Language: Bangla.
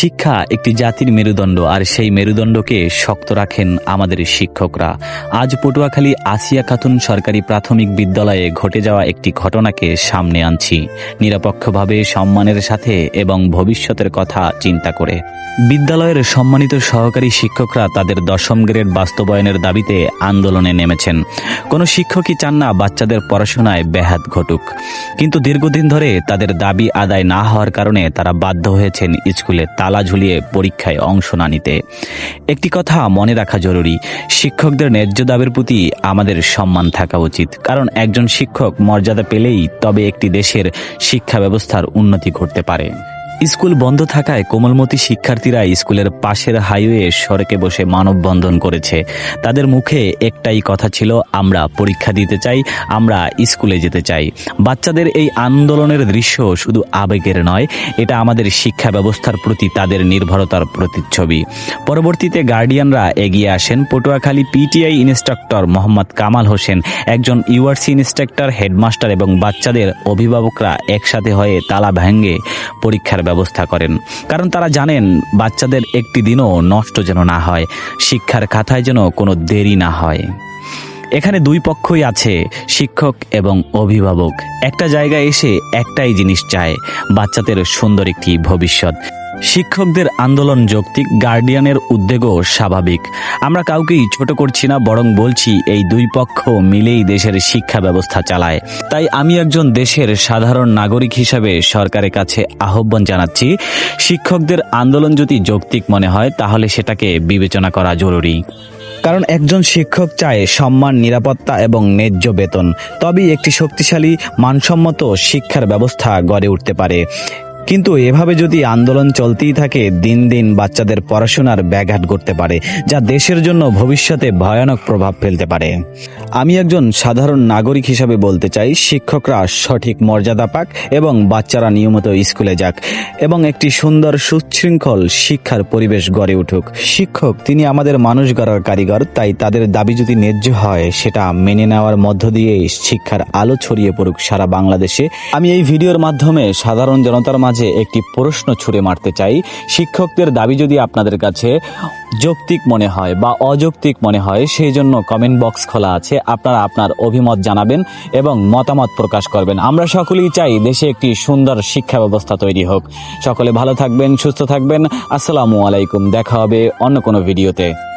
শিক্ষা একটি জাতির মেরুদণ্ড, আর সেই মেরুদণ্ডকে শক্ত রাখেন আমাদের শিক্ষকরা। আজ পটুয়াখালী আসিয়া খাতুন সরকারি প্রাথমিক বিদ্যালয়ে ঘটে যাওয়া একটি ঘটনাকে সামনে আনছি। নিরপেক্ষভাবে সম্মানের সাথে এবং ভবিষ্যতের কথা চিন্তা করে। বিদ্যালয়ের সম্মানিত সহকারী শিক্ষকরা তাদের দশম গ্রেড বাস্তবায়নের দাবিতে আন্দোলনে নেমেছেন। কোনো শিক্ষকই চান না বাচ্চাদের পড়াশোনায় ব্যাহাত ঘটুক। কিন্তু দীর্ঘদিন ধরে তাদের দাবি আদায় না হওয়ার কারণে তারা বাধ্য হয়েছেন স্কুলে তালা ঝুলিয়ে পরীক্ষায় অংশ না নিতে। একটি কথা মনে রাখা জরুরি, শিক্ষকদের ন্যায্য দাবের প্রতি আমাদের সম্মান থাকা উচিত। কারণ একজন শিক্ষক মর্যাদা পেলেই তবে একটি দেশের শিক্ষা ব্যবস্থার উন্নতি ঘটতে পারে। স্কুল বন্ধ থাকায় কোমলমতি শিক্ষার্থীরা স্কুলের পাশের হাইওয়ে সড়কে বসে মানববন্ধন করেছে। তাদের মুখে একটাই কথা ছিল, আমরা পরীক্ষা দিতে চাই, আমরা স্কুলে যেতে চাই। বাচ্চাদের এই আন্দোলনের দৃশ্য শুধু আবেগের নয়, এটা আমাদের শিক্ষা ব্যবস্থার প্রতি, তাদের নির্ভরতার প্রতিচ্ছবি। পরবর্তীতে গার্ডিয়ানরা এগিয়ে আসেন। পটুয়াখালী পিটিআই ইনস্ট্রাক্টর মোহাম্মদ কামাল হোসেন একজন ইউআরসি ইনস্ট্রাক্টর, হেডমাস্টার এবং বাচ্চাদের অভিভাবকরা একসাথে হয়ে তালা ভেঙ্গে পরীক্ষার ব্যবস্থা করেন। কারণ তারা জানেন, বাচ্চাদের একটি দিনও নষ্ট যেন না হয়, শিক্ষার খাতায় যেন কোনো দেরি না হয়। এখানে দুই পক্ষই আছে, শিক্ষক এবং অভিভাবক। একটা জায়গায় এসে একটাই জিনিস চায়, বাচ্চাদের সুন্দর একটি ভবিষ্যৎ। শিক্ষকদের আন্দোলন যৌক্তিক গার্ডিয়ানের উদ্বেগও স্বাভাবিক। আমরা কাউকেই ছোট করছি না, বরং বলছি, এই দুই পক্ষ মিলেই দেশের শিক্ষা ব্যবস্থা চালায়। তাই আমি একজন দেশের সাধারণ নাগরিক হিসাবে সরকারের কাছে আহ্বান জানাচ্ছি, শিক্ষকদের আন্দোলন যদি যৌক্তিক মনে হয়, তাহলে সেটাকে বিবেচনা করা জরুরি। কারণ একজন শিক্ষক চায় সম্মান, নিরাপত্তা এবং ন্যায্য বেতন। তবেই একটি শক্তিশালী, মানসম্মত শিক্ষার ব্যবস্থা গড়ে উঠতে পারে। কিন্তু এভাবে যদি আন্দোলন চলতেই থাকে, দিন দিন বাচ্চাদের পড়াশোনার ব্যাঘাত ঘটতে পারে, যা দেশের জন্য ভবিষ্যতে ভয়ানক প্রভাব ফেলতে পারে। আমি একজন সাধারণ নাগরিক হিসাবে বলতে চাই, শিক্ষকরা সঠিক মর্যাদা পাক এবং বাচ্চারা নিয়মিত স্কুলে যাক এবং একটি সুন্দর সুশৃঙ্খল শিক্ষার পরিবেশ গড়ে উঠুক। শিক্ষক তিনি আমাদের মানুষ গড়ার কারিগর, তাই তাদের দাবি যদি ন্যায্য হয়, সেটা মেনে নেওয়ার মধ্য দিয়ে শিক্ষার আলো ছড়িয়ে পড়ুক সারা বাংলাদেশে। আমি এই ভিডিওর মাধ্যমে সাধারণ জনতার মাঝে একটি প্রশ্ন ছুড়ে মারতে চাই। শিক্ষকদের দাবি যদি আপনাদের কাছে যৌক্তিক মনে হয় বা অযৌক্তিক মনে হয় সেই জন্য কমেন্ট বক্স খোলা আছে। আপনারা আপনার অভিমত জানাবেন এবং মতামত প্রকাশ করবেন। আমরা সকলেই চাই দেশে একটি সুন্দর শিক্ষা ব্যবস্থা তৈরি হোক। সকলে ভালো থাকবেন, সুস্থ থাকবেন। আসসালামু আলাইকুম। দেখা হবে অন্য কোনো ভিডিওতে